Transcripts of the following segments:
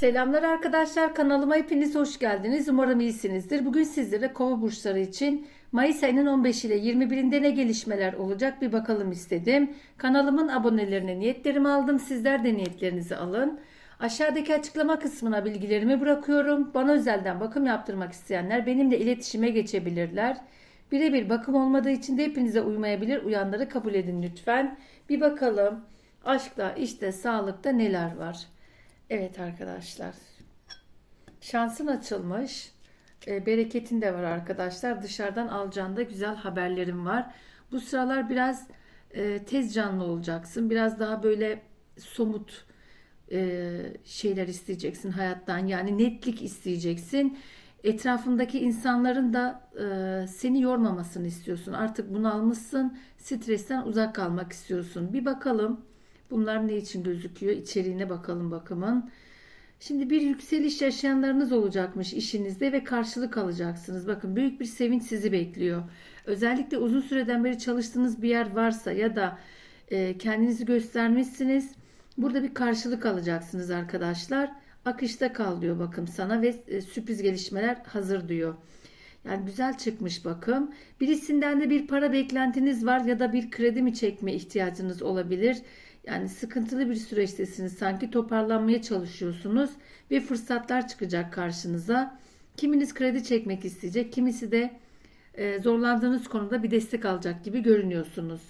Selamlar arkadaşlar kanalıma hepiniz hoş geldiniz. Umarım iyisinizdir. Bugün sizlere kova burçları için Mayıs ayının 15 ile 21'inde ne gelişmeler olacak bir bakalım istedim. Kanalımın abonelerine niyetlerimi aldım. Sizler de niyetlerinizi alın. Aşağıdaki açıklama kısmına bilgilerimi bırakıyorum. Bana özelden bakım yaptırmak isteyenler benimle iletişime geçebilirler. Birebir bakım olmadığı için de hepinize uymayabilir. Uyanları kabul edin lütfen. Bir bakalım aşkta, işte, sağlıkta neler var. Evet arkadaşlar. Şansın açılmış. E, bereketin de var arkadaşlar. Dışarıdan alacağında güzel haberlerim var. Bu sıralar biraz e, tez canlı olacaksın. Biraz daha böyle somut e, şeyler isteyeceksin hayattan. Yani netlik isteyeceksin. Etrafındaki insanların da e, seni yormamasını istiyorsun. Artık bunalmışsın. Stresten uzak kalmak istiyorsun. Bir bakalım bunlar ne için gözüküyor? İçeriğine bakalım bakımın. Şimdi bir yükseliş yaşayanlarınız olacakmış işinizde ve karşılık alacaksınız. Bakın büyük bir sevinç sizi bekliyor. Özellikle uzun süreden beri çalıştığınız bir yer varsa ya da e, kendinizi göstermişsiniz. Burada bir karşılık alacaksınız arkadaşlar. Akışta kal diyor bakım sana ve e, sürpriz gelişmeler hazır diyor. Yani güzel çıkmış bakım. Birisinden de bir para beklentiniz var ya da bir kredi mi çekme ihtiyacınız olabilir. Yani sıkıntılı bir süreçtesiniz. Sanki toparlanmaya çalışıyorsunuz ve fırsatlar çıkacak karşınıza. Kiminiz kredi çekmek isteyecek, kimisi de e, zorlandığınız konuda bir destek alacak gibi görünüyorsunuz.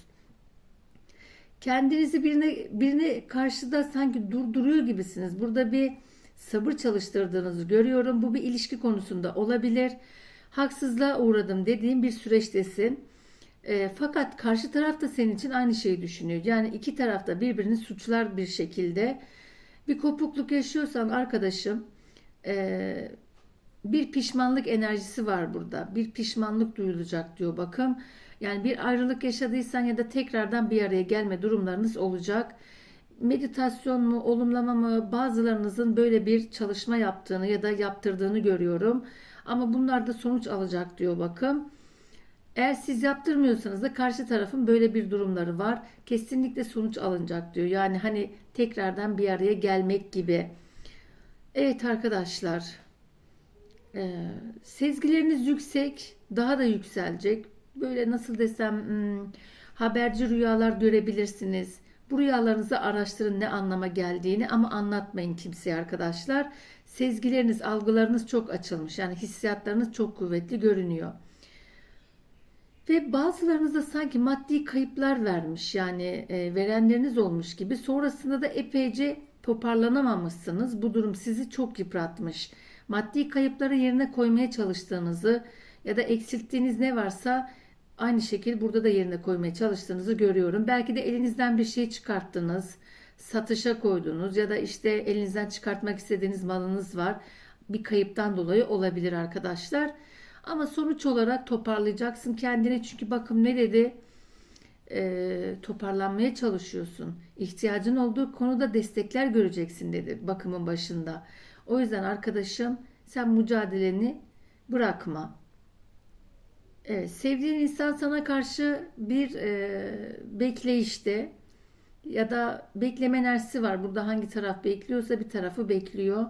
Kendinizi birine birine karşıda sanki durduruyor gibisiniz. Burada bir sabır çalıştırdığınızı görüyorum. Bu bir ilişki konusunda olabilir. Haksızlığa uğradım dediğim bir süreçtesin. E, fakat karşı taraf da senin için aynı şeyi düşünüyor. Yani iki tarafta birbirini suçlar bir şekilde. Bir kopukluk yaşıyorsan arkadaşım e, bir pişmanlık enerjisi var burada. Bir pişmanlık duyulacak diyor bakım. Yani bir ayrılık yaşadıysan ya da tekrardan bir araya gelme durumlarınız olacak. Meditasyon mu, olumlama mı bazılarınızın böyle bir çalışma yaptığını ya da yaptırdığını görüyorum. Ama bunlar da sonuç alacak diyor bakım. Eğer siz yaptırmıyorsanız da karşı tarafın böyle bir durumları var. Kesinlikle sonuç alınacak diyor. Yani hani tekrardan bir araya gelmek gibi. Evet arkadaşlar. Ee, sezgileriniz yüksek. Daha da yükselecek. Böyle nasıl desem hmm, haberci rüyalar görebilirsiniz. Bu rüyalarınızı araştırın ne anlama geldiğini ama anlatmayın kimseye arkadaşlar. Sezgileriniz, algılarınız çok açılmış. Yani hissiyatlarınız çok kuvvetli görünüyor. Ve bazılarınız da sanki maddi kayıplar vermiş yani e, verenleriniz olmuş gibi sonrasında da epeyce toparlanamamışsınız. Bu durum sizi çok yıpratmış. Maddi kayıpları yerine koymaya çalıştığınızı ya da eksilttiğiniz ne varsa aynı şekilde burada da yerine koymaya çalıştığınızı görüyorum. Belki de elinizden bir şey çıkarttınız, satışa koydunuz ya da işte elinizden çıkartmak istediğiniz malınız var. Bir kayıptan dolayı olabilir arkadaşlar. Ama sonuç olarak toparlayacaksın kendini. Çünkü bakım ne dedi? Ee, toparlanmaya çalışıyorsun. İhtiyacın olduğu konuda destekler göreceksin dedi bakımın başında. O yüzden arkadaşım sen mücadeleni bırakma. Evet, sevdiğin insan sana karşı bir e, bekleyişte ya da bekleme enerjisi var. Burada hangi taraf bekliyorsa bir tarafı bekliyor.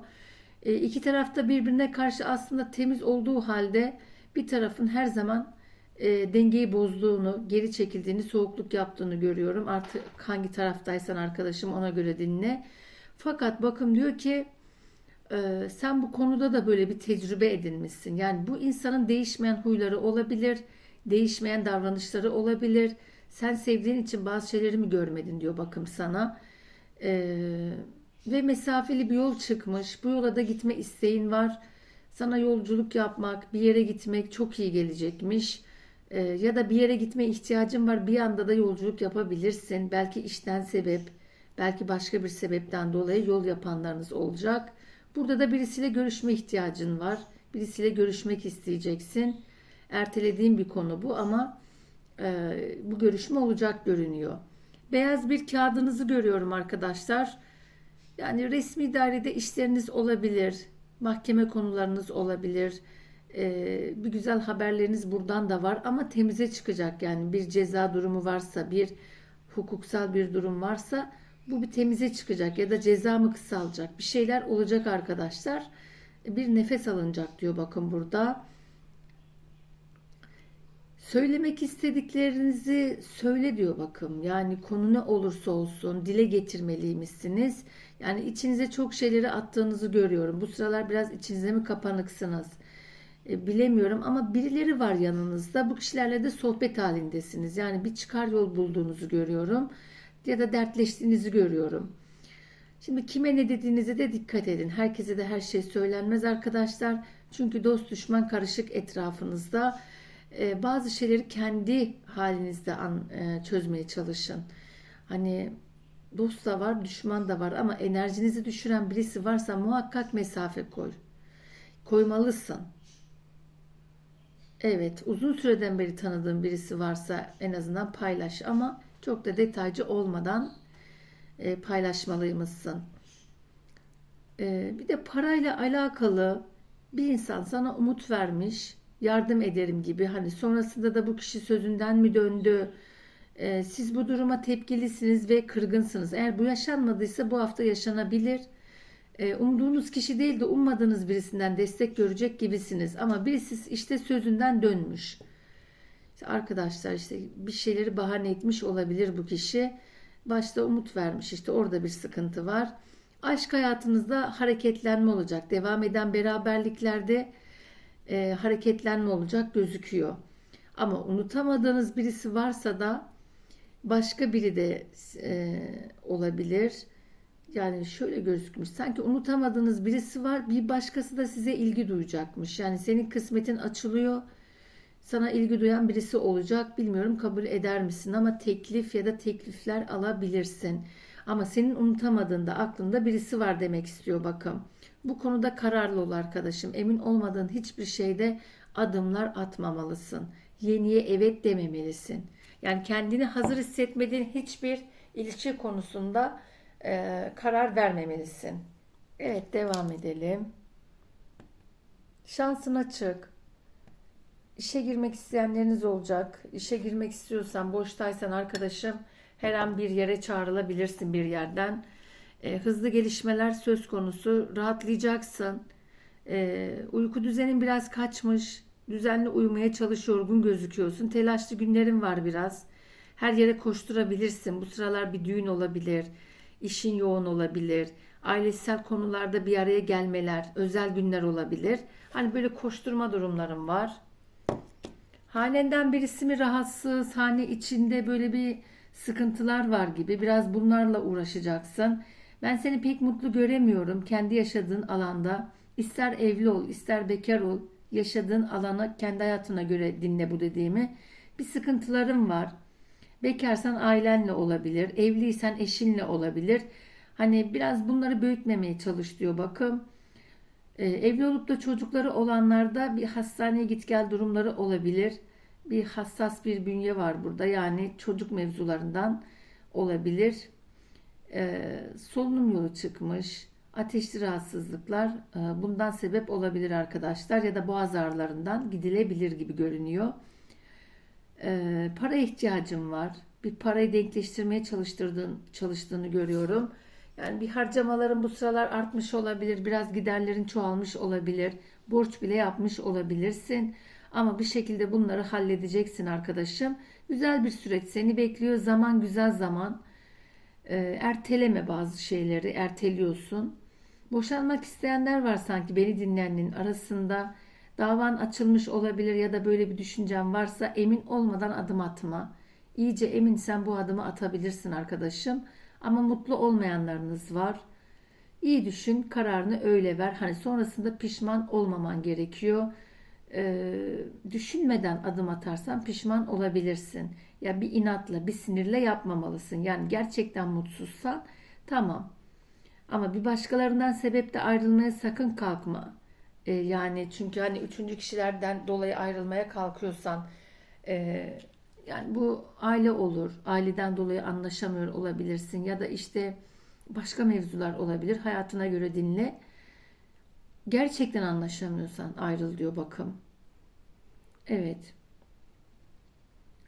E, iki tarafta birbirine karşı aslında temiz olduğu halde bir tarafın her zaman e, dengeyi bozduğunu, geri çekildiğini, soğukluk yaptığını görüyorum. Artık hangi taraftaysan arkadaşım ona göre dinle. Fakat bakım diyor ki e, sen bu konuda da böyle bir tecrübe edinmişsin. Yani bu insanın değişmeyen huyları olabilir, değişmeyen davranışları olabilir. Sen sevdiğin için bazı şeyleri mi görmedin diyor bakım sana. Eee ve mesafeli bir yol çıkmış. Bu yola da gitme isteğin var. Sana yolculuk yapmak, bir yere gitmek çok iyi gelecekmiş. Ee, ya da bir yere gitme ihtiyacın var. Bir anda da yolculuk yapabilirsin. Belki işten sebep, belki başka bir sebepten dolayı yol yapanlarınız olacak. Burada da birisiyle görüşme ihtiyacın var. Birisiyle görüşmek isteyeceksin. Ertelediğim bir konu bu ama e, bu görüşme olacak görünüyor. Beyaz bir kağıdınızı görüyorum arkadaşlar. Yani resmi dairede işleriniz olabilir, mahkeme konularınız olabilir. Ee, bir güzel haberleriniz buradan da var ama temize çıkacak yani bir ceza durumu varsa, bir hukuksal bir durum varsa Bu bir temize çıkacak ya da ceza mı kısalacak? Bir şeyler olacak arkadaşlar. Bir nefes alınacak diyor bakın burada. Söylemek istediklerinizi söyle diyor bakın. Yani konu ne olursa olsun dile getirmeliymişsiniz. Yani içinize çok şeyleri attığınızı görüyorum. Bu sıralar biraz içinize mi kapanıksınız? E, bilemiyorum ama birileri var yanınızda. Bu kişilerle de sohbet halindesiniz. Yani bir çıkar yol bulduğunuzu görüyorum. Ya da dertleştiğinizi görüyorum. Şimdi kime ne dediğinize de dikkat edin. Herkese de her şey söylenmez arkadaşlar. Çünkü dost düşman karışık etrafınızda. Ee, bazı şeyleri kendi halinizde e, çözmeye çalışın. Hani dost da var, düşman da var ama enerjinizi düşüren birisi varsa muhakkak mesafe koy. Koymalısın. Evet, uzun süreden beri tanıdığın birisi varsa en azından paylaş ama çok da detaycı olmadan e, paylaşmalıymışsın. E, bir de parayla alakalı bir insan sana umut vermiş, yardım ederim gibi. Hani sonrasında da bu kişi sözünden mi döndü? E, siz bu duruma tepkilisiniz ve kırgınsınız. Eğer bu yaşanmadıysa bu hafta yaşanabilir. E, umduğunuz kişi değil de ummadığınız birisinden destek görecek gibisiniz. Ama birisi işte sözünden dönmüş. İşte arkadaşlar işte bir şeyleri bahane etmiş olabilir bu kişi. Başta umut vermiş işte orada bir sıkıntı var. Aşk hayatınızda hareketlenme olacak. Devam eden beraberliklerde e, hareketlenme olacak gözüküyor. Ama unutamadığınız birisi varsa da başka biri de e, olabilir. Yani şöyle gözükmüş. Sanki unutamadığınız birisi var. Bir başkası da size ilgi duyacakmış. Yani senin kısmetin açılıyor. Sana ilgi duyan birisi olacak. Bilmiyorum kabul eder misin ama teklif ya da teklifler alabilirsin. Ama senin unutamadığında aklında birisi var demek istiyor bakın. Bu konuda kararlı ol arkadaşım. Emin olmadığın hiçbir şeyde adımlar atmamalısın. Yeniye evet dememelisin. Yani kendini hazır hissetmediğin hiçbir ilişki konusunda e, karar vermemelisin. Evet devam edelim. Şansın açık. İşe girmek isteyenleriniz olacak. İşe girmek istiyorsan, boştaysan arkadaşım her an bir yere çağrılabilirsin bir yerden. E, hızlı gelişmeler söz konusu. Rahatlayacaksın. E, uyku düzenin biraz kaçmış. Düzenli uyumaya çalış, yorgun gözüküyorsun. Telaşlı günlerin var biraz. Her yere koşturabilirsin. Bu sıralar bir düğün olabilir. İşin yoğun olabilir. Ailesel konularda bir araya gelmeler, özel günler olabilir. Hani böyle koşturma durumlarım var. Hanenden birisi mi rahatsız, hane içinde böyle bir sıkıntılar var gibi. Biraz bunlarla uğraşacaksın. Ben seni pek mutlu göremiyorum kendi yaşadığın alanda. İster evli ol, ister bekar ol. Yaşadığın alana, kendi hayatına göre dinle bu dediğimi. Bir sıkıntılarım var. Bekarsan ailenle olabilir, evliysen eşinle olabilir. Hani biraz bunları büyütmemeye çalış diyor bakım. Ee, evli olup da çocukları olanlarda bir hastaneye git gel durumları olabilir. Bir hassas bir bünye var burada. Yani çocuk mevzularından olabilir. Ee, solunum yolu çıkmış. Ateşli rahatsızlıklar e, bundan sebep olabilir arkadaşlar. Ya da boğaz ağrılarından gidilebilir gibi görünüyor. Ee, para ihtiyacım var. Bir parayı denkleştirmeye çalıştırdığın, çalıştığını görüyorum. Yani bir harcamaların bu sıralar artmış olabilir. Biraz giderlerin çoğalmış olabilir. Borç bile yapmış olabilirsin. Ama bir şekilde bunları halledeceksin arkadaşım. Güzel bir süreç seni bekliyor. Zaman güzel zaman. Ee, erteleme bazı şeyleri. Erteliyorsun. Boşanmak isteyenler var sanki beni dinleyenin arasında. Davan açılmış olabilir ya da böyle bir düşüncen varsa emin olmadan adım atma. İyice eminsen bu adımı atabilirsin arkadaşım. Ama mutlu olmayanlarınız var. İyi düşün, kararını öyle ver. Hani sonrasında pişman olmaman gerekiyor. Ee, düşünmeden adım atarsan pişman olabilirsin. Ya bir inatla, bir sinirle yapmamalısın. Yani gerçekten mutsuzsan tamam. Ama bir başkalarından sebeple ayrılmaya sakın kalkma. Ee, yani çünkü hani üçüncü kişilerden dolayı ayrılmaya kalkıyorsan e, yani bu aile olur. Aileden dolayı anlaşamıyor olabilirsin ya da işte başka mevzular olabilir. Hayatına göre dinle. Gerçekten anlaşamıyorsan ayrıl diyor bakım. Evet.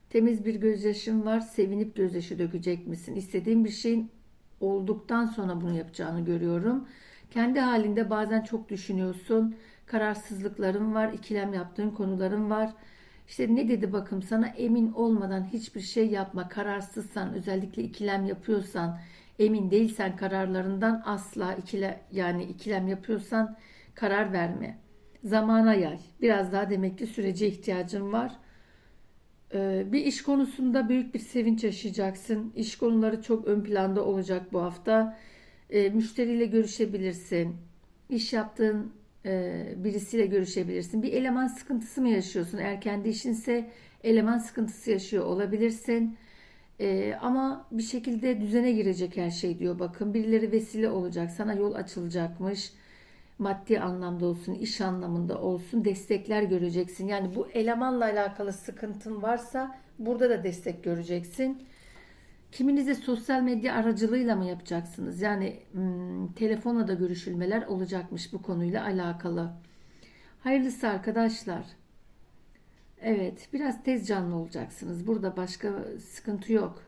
Temiz bir gözyaşın var. Sevinip gözyaşı dökecek misin? İstediğin bir şeyin olduktan sonra bunu yapacağını görüyorum. Kendi halinde bazen çok düşünüyorsun. Kararsızlıkların var, ikilem yaptığın konuların var. İşte ne dedi bakım sana emin olmadan hiçbir şey yapma. Kararsızsan, özellikle ikilem yapıyorsan, emin değilsen kararlarından asla ikile yani ikilem yapıyorsan karar verme. Zamana yay. Biraz daha demek ki sürece ihtiyacın var. Ee, Bir iş konusunda büyük bir sevinç yaşayacaksın. İş konuları çok ön planda olacak bu hafta. Ee, Müşteriyle görüşebilirsin. İş yaptığın e, birisiyle görüşebilirsin. Bir eleman sıkıntısı mı yaşıyorsun? Eğer kendi işinse eleman sıkıntısı yaşıyor olabilirsin. Ee, ama bir şekilde düzene girecek her şey diyor. Bakın birileri vesile olacak. Sana yol açılacakmış. Maddi anlamda olsun, iş anlamında olsun destekler göreceksin. Yani bu elemanla alakalı sıkıntın varsa burada da destek göreceksin. Kiminize sosyal medya aracılığıyla mı yapacaksınız? Yani hmm, telefonla da görüşülmeler olacakmış bu konuyla alakalı. Hayırlısı arkadaşlar. Evet, biraz tez canlı olacaksınız. Burada başka sıkıntı yok.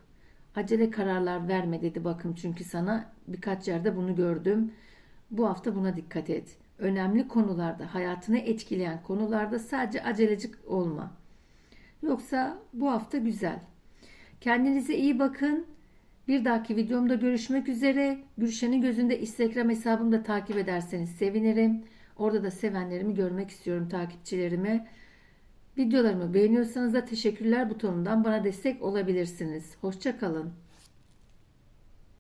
Acele kararlar verme dedi bakım çünkü sana birkaç yerde bunu gördüm. Bu hafta buna dikkat et. Önemli konularda, hayatını etkileyen konularda sadece acelecik olma. Yoksa bu hafta güzel. Kendinize iyi bakın. Bir dahaki videomda görüşmek üzere. Gülşen'in gözünde Instagram hesabımda takip ederseniz sevinirim. Orada da sevenlerimi görmek istiyorum takipçilerime. Videolarımı beğeniyorsanız da teşekkürler butonundan bana destek olabilirsiniz. Hoşça kalın.